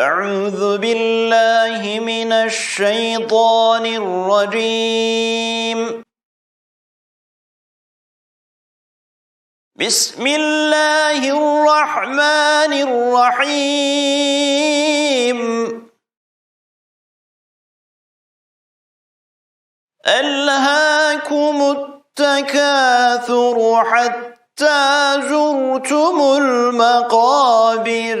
أعوذ بالله من الشيطان الرجيم. بسم الله الرحمن الرحيم. ألهاكم التكاثر حتى زرتم المقابر.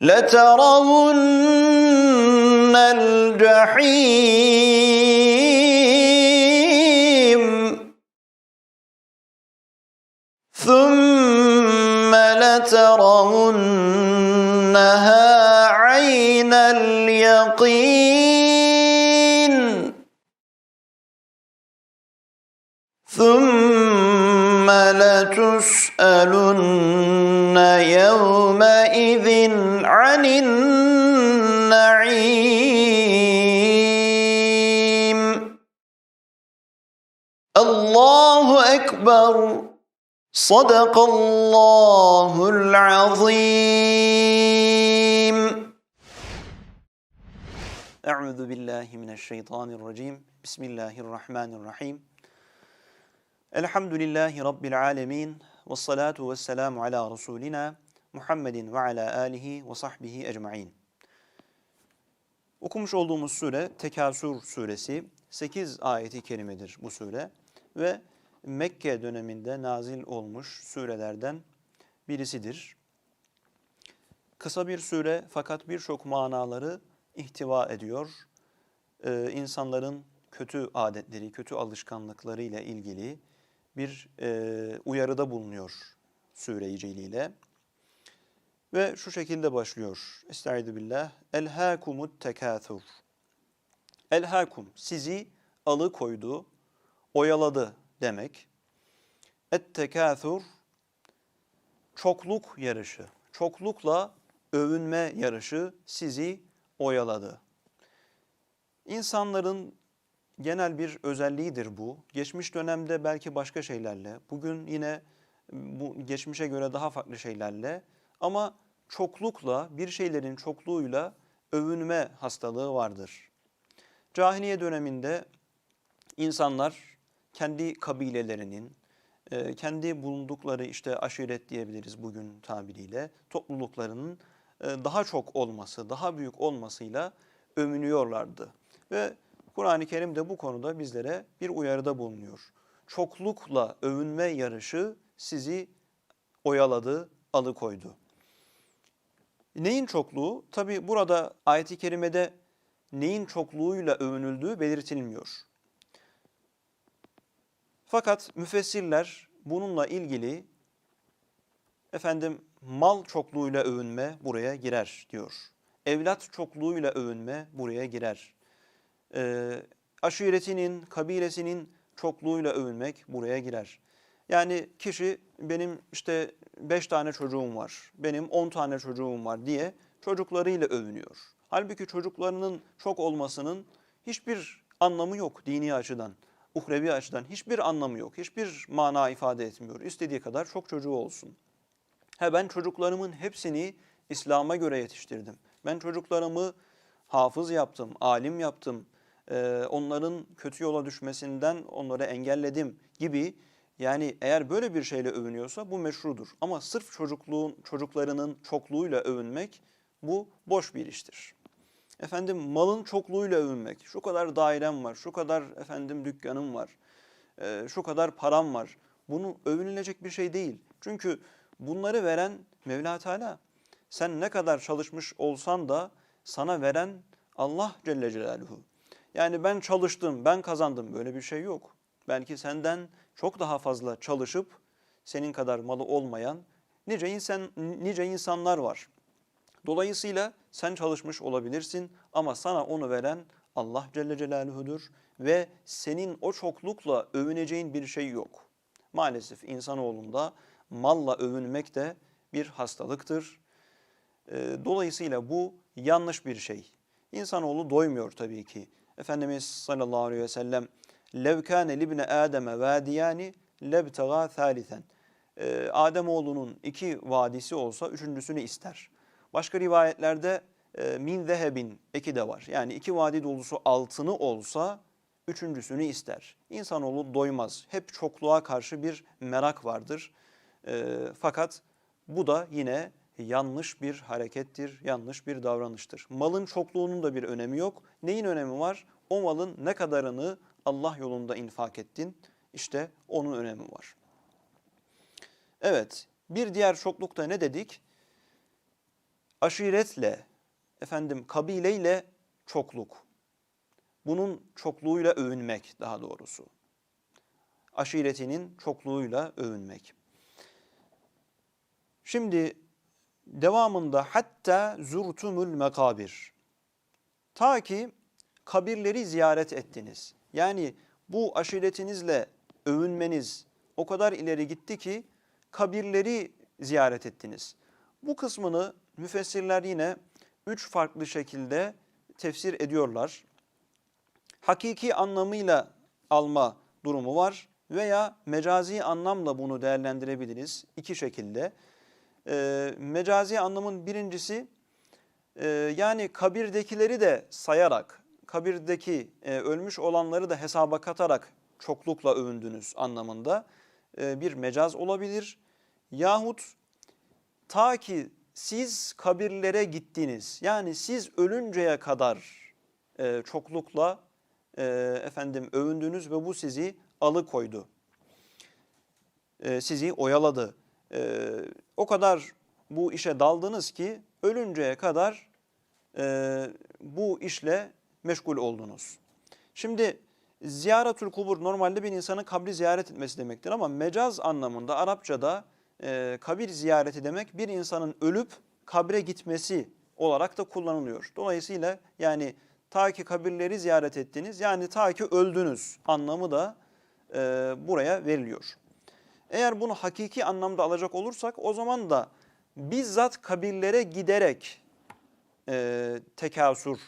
لترون الجحيم. ثم لترونها عين اليقين. ثم لتسألن يومئذ عن النعيم. الله أكبر. صدق الله العظيم. أعوذ بالله من الشيطان الرجيم. بسم الله الرحمن الرحيم. Rabbil alemin ve salatu ve selamu ala Resulina Muhammedin ve ala alihi ve sahbihi ecmain. Okumuş olduğumuz sure Tekasür suresi 8 ayeti kerimedir bu sure ve Mekke döneminde nazil olmuş surelerden birisidir. Kısa bir sure fakat birçok manaları ihtiva ediyor. Ee, insanların kötü adetleri, kötü alışkanlıkları ile ilgili bir e, uyarıda bulunuyor sure-i celile. Ve şu şekilde başlıyor. Estaizu billah. Elhâkumut tekâthur. Elhâkum sizi alıkoydu, oyaladı demek. Et tekâthur çokluk yarışı. Çoklukla övünme yarışı sizi oyaladı. İnsanların genel bir özelliğidir bu. Geçmiş dönemde belki başka şeylerle, bugün yine bu geçmişe göre daha farklı şeylerle ama çoklukla, bir şeylerin çokluğuyla övünme hastalığı vardır. Cahiliye döneminde insanlar kendi kabilelerinin, e, kendi bulundukları işte aşiret diyebiliriz bugün tabiriyle, topluluklarının e, daha çok olması, daha büyük olmasıyla övünüyorlardı. Ve Kur'an-ı Kerim de bu konuda bizlere bir uyarıda bulunuyor. Çoklukla övünme yarışı sizi oyaladı, alıkoydu. Neyin çokluğu? Tabi burada ayet-i kerimede neyin çokluğuyla övünüldüğü belirtilmiyor. Fakat müfessirler bununla ilgili efendim mal çokluğuyla övünme buraya girer diyor. Evlat çokluğuyla övünme buraya girer e, aşiretinin, kabilesinin çokluğuyla övünmek buraya girer. Yani kişi benim işte beş tane çocuğum var, benim on tane çocuğum var diye çocuklarıyla övünüyor. Halbuki çocuklarının çok olmasının hiçbir anlamı yok dini açıdan, uhrevi açıdan hiçbir anlamı yok, hiçbir mana ifade etmiyor. İstediği kadar çok çocuğu olsun. He ben çocuklarımın hepsini İslam'a göre yetiştirdim. Ben çocuklarımı hafız yaptım, alim yaptım, onların kötü yola düşmesinden onları engelledim gibi yani eğer böyle bir şeyle övünüyorsa bu meşrudur. Ama sırf çocukluğun çocuklarının çokluğuyla övünmek bu boş bir iştir. Efendim malın çokluğuyla övünmek. Şu kadar dairem var, şu kadar efendim dükkanım var, şu kadar param var. Bunu övünülecek bir şey değil. Çünkü bunları veren Mevla Teala. Sen ne kadar çalışmış olsan da sana veren Allah Celle Celaluhu. Yani ben çalıştım, ben kazandım böyle bir şey yok. Belki senden çok daha fazla çalışıp senin kadar malı olmayan nice insan nice insanlar var. Dolayısıyla sen çalışmış olabilirsin ama sana onu veren Allah Celle Celaluhu'dur ve senin o çoklukla övüneceğin bir şey yok. Maalesef insanoğlunda malla övünmek de bir hastalıktır. Ee, Dolayısıyla bu yanlış bir şey. İnsanoğlu doymuyor tabii ki. Efendimiz sallallahu aleyhi ve sellem lev kâne libne Adem'e vâdiyâni lebtegâ thâlithen. Ee, Ademoğlunun iki vadisi olsa üçüncüsünü ister. Başka rivayetlerde e, min zehebin eki de var. Yani iki vadi dolusu altını olsa üçüncüsünü ister. İnsanoğlu doymaz. Hep çokluğa karşı bir merak vardır. E, fakat bu da yine yanlış bir harekettir, yanlış bir davranıştır. Malın çokluğunun da bir önemi yok. Neyin önemi var? O malın ne kadarını Allah yolunda infak ettin? İşte onun önemi var. Evet, bir diğer çoklukta ne dedik? Aşiretle, efendim kabileyle çokluk. Bunun çokluğuyla övünmek daha doğrusu. Aşiretinin çokluğuyla övünmek. Şimdi devamında hatta zurtumul mekabir. Ta ki kabirleri ziyaret ettiniz. Yani bu aşiretinizle övünmeniz o kadar ileri gitti ki kabirleri ziyaret ettiniz. Bu kısmını müfessirler yine üç farklı şekilde tefsir ediyorlar. Hakiki anlamıyla alma durumu var veya mecazi anlamla bunu değerlendirebiliriz iki şekilde. E, mecazi anlamın birincisi e, yani kabirdekileri de sayarak, kabirdeki e, ölmüş olanları da hesaba katarak çoklukla övündünüz anlamında e, bir mecaz olabilir. Yahut ta ki siz kabirlere gittiniz yani siz ölünceye kadar e, çoklukla e, efendim övündünüz ve bu sizi alıkoydu. E, sizi oyaladı. E, o kadar bu işe daldınız ki ölünceye kadar e, bu işle meşgul oldunuz. Şimdi ziyaretül kubur normalde bir insanın kabri ziyaret etmesi demektir ama mecaz anlamında Arapçada e, kabir ziyareti demek bir insanın ölüp kabre gitmesi olarak da kullanılıyor. Dolayısıyla yani ta ki kabirleri ziyaret ettiniz yani ta ki öldünüz anlamı da e, buraya veriliyor. Eğer bunu hakiki anlamda alacak olursak o zaman da bizzat kabirlere giderek e, tekasür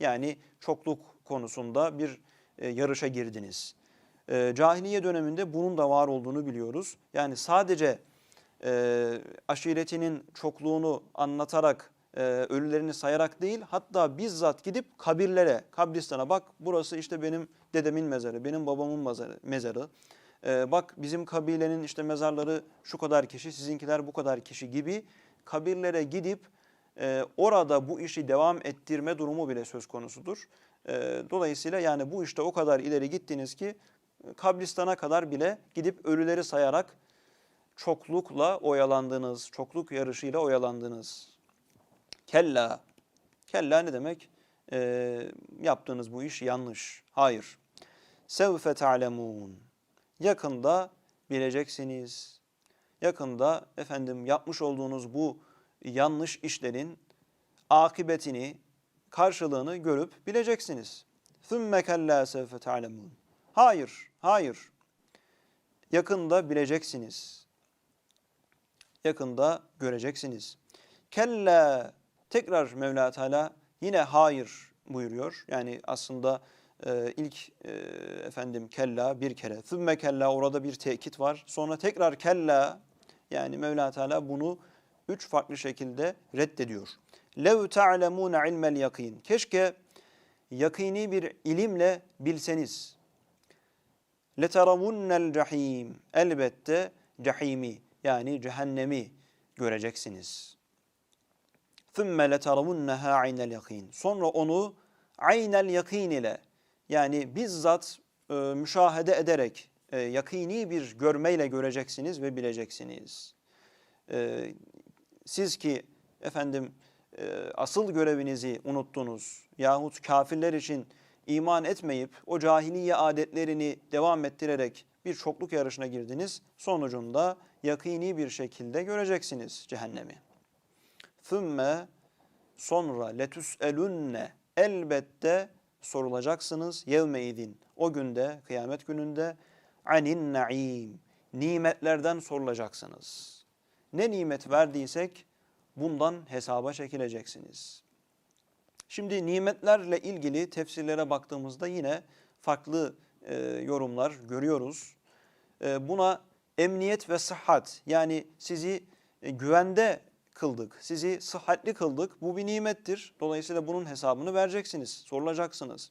yani çokluk konusunda bir e, yarışa girdiniz. E, cahiliye döneminde bunun da var olduğunu biliyoruz. Yani sadece e, aşiretinin çokluğunu anlatarak, e, ölülerini sayarak değil hatta bizzat gidip kabirlere, kabristana bak burası işte benim dedemin mezarı, benim babamın mezarı. bak bizim kabilenin işte mezarları şu kadar kişi, sizinkiler bu kadar kişi gibi kabirlere gidip e, orada bu işi devam ettirme durumu bile söz konusudur. E, dolayısıyla yani bu işte o kadar ileri gittiniz ki kabristana kadar bile gidip ölüleri sayarak çoklukla oyalandınız, çokluk yarışıyla oyalandınız. Kella, kella ne demek? E, yaptığınız bu iş yanlış. Hayır. Sevfe ta'lemun. Yakında bileceksiniz. Yakında efendim yapmış olduğunuz bu yanlış işlerin akıbetini, karşılığını görüp bileceksiniz. ثُمَّ كَلَّا سَوْفَ تَعْلَمُونَ Hayır, hayır. Yakında bileceksiniz. Yakında göreceksiniz. Kella tekrar Mevla Teala yine hayır buyuruyor. Yani aslında e, ilk e, efendim kella bir kere, thümme kella orada bir tekit var. Sonra tekrar kella yani Mevla Teala bunu üç farklı şekilde reddediyor. Lev ta'lemûne ilmel yakin. Keşke yakini bir ilimle bilseniz. Leteravunnel cahim. Elbette cahimi yani cehennemi göreceksiniz. Thümme leteramunneha aynel yakin. Sonra onu aynel yakin ile yani bizzat e, müşahede ederek e, yakini bir görmeyle göreceksiniz ve bileceksiniz. E, siz ki efendim e, asıl görevinizi unuttunuz yahut kafirler için iman etmeyip o cahiliye adetlerini devam ettirerek bir çokluk yarışına girdiniz. Sonucunda yakini bir şekilde göreceksiniz cehennemi. Thümme sonra letüselünne elbette sorulacaksınız yevmeidin o günde kıyamet gününde anin naim nimetlerden sorulacaksınız. Ne nimet verdiysek bundan hesaba çekileceksiniz. Şimdi nimetlerle ilgili tefsirlere baktığımızda yine farklı e, yorumlar görüyoruz. E, buna emniyet ve sıhhat yani sizi e, güvende kıldık, sizi sıhhatli kıldık. Bu bir nimettir. Dolayısıyla bunun hesabını vereceksiniz, sorulacaksınız.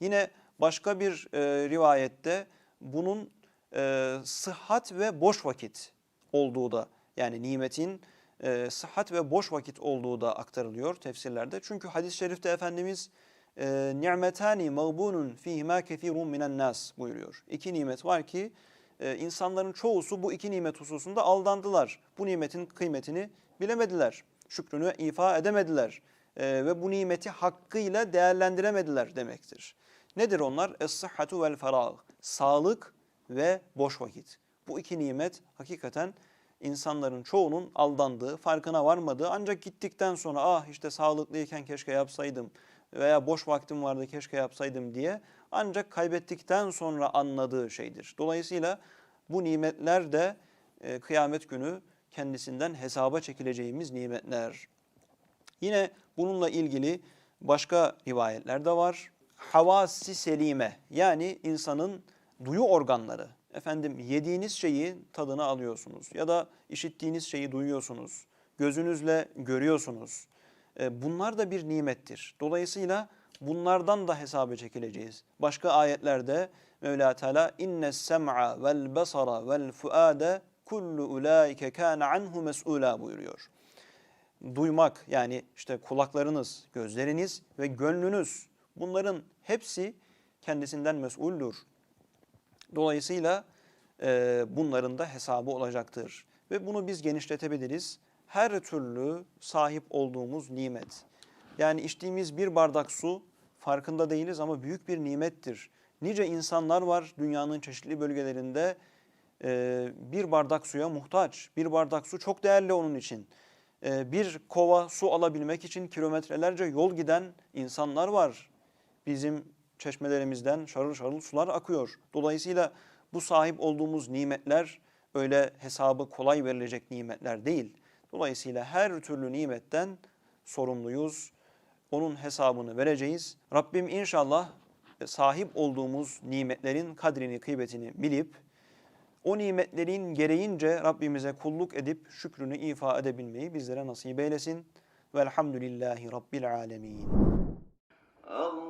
Yine başka bir e, rivayette bunun e, sıhhat ve boş vakit olduğu da yani nimetin e, sıhhat ve boş vakit olduğu da aktarılıyor tefsirlerde. Çünkü hadis-i şerifte Efendimiz e, ni'metani mağbunun fihima kethirun minen nas buyuruyor. İki nimet var ki e, insanların çoğusu bu iki nimet hususunda aldandılar. Bu nimetin kıymetini bilemediler. Şükrünü ifa edemediler. E, ve bu nimeti hakkıyla değerlendiremediler demektir. Nedir onlar? Es-sıhhatu vel ferag. Sağlık ve boş vakit. Bu iki nimet hakikaten insanların çoğunun aldandığı, farkına varmadığı ancak gittikten sonra ah işte sağlıklıyken keşke yapsaydım veya boş vaktim vardı keşke yapsaydım diye ancak kaybettikten sonra anladığı şeydir. Dolayısıyla bu nimetler de e, kıyamet günü kendisinden hesaba çekileceğimiz nimetler. Yine bununla ilgili başka rivayetler de var. Havasi selime yani insanın duyu organları. Efendim yediğiniz şeyi tadını alıyorsunuz ya da işittiğiniz şeyi duyuyorsunuz. Gözünüzle görüyorsunuz. E, bunlar da bir nimettir. Dolayısıyla bunlardan da hesaba çekileceğiz. Başka ayetlerde Mevla Teala inne sem'a vel basara vel fuade kullu ulaike kana anhu mes'ula buyuruyor. Duymak yani işte kulaklarınız, gözleriniz ve gönlünüz bunların hepsi kendisinden mesuldür. Dolayısıyla e, bunların da hesabı olacaktır. Ve bunu biz genişletebiliriz. Her türlü sahip olduğumuz nimet. Yani içtiğimiz bir bardak su farkında değiliz ama büyük bir nimettir. Nice insanlar var dünyanın çeşitli bölgelerinde e, bir bardak suya muhtaç. Bir bardak su çok değerli onun için. E, bir kova su alabilmek için kilometrelerce yol giden insanlar var. Bizim çeşmelerimizden şarıl şarıl sular akıyor. Dolayısıyla bu sahip olduğumuz nimetler öyle hesabı kolay verilecek nimetler değil. Dolayısıyla her türlü nimetten sorumluyuz. Onun hesabını vereceğiz. Rabbim inşallah sahip olduğumuz nimetlerin kadrini, kıymetini bilip o nimetlerin gereğince Rabbimize kulluk edip şükrünü ifa edebilmeyi bizlere nasip eylesin. Velhamdülillahi Rabbil alemin. Allahümme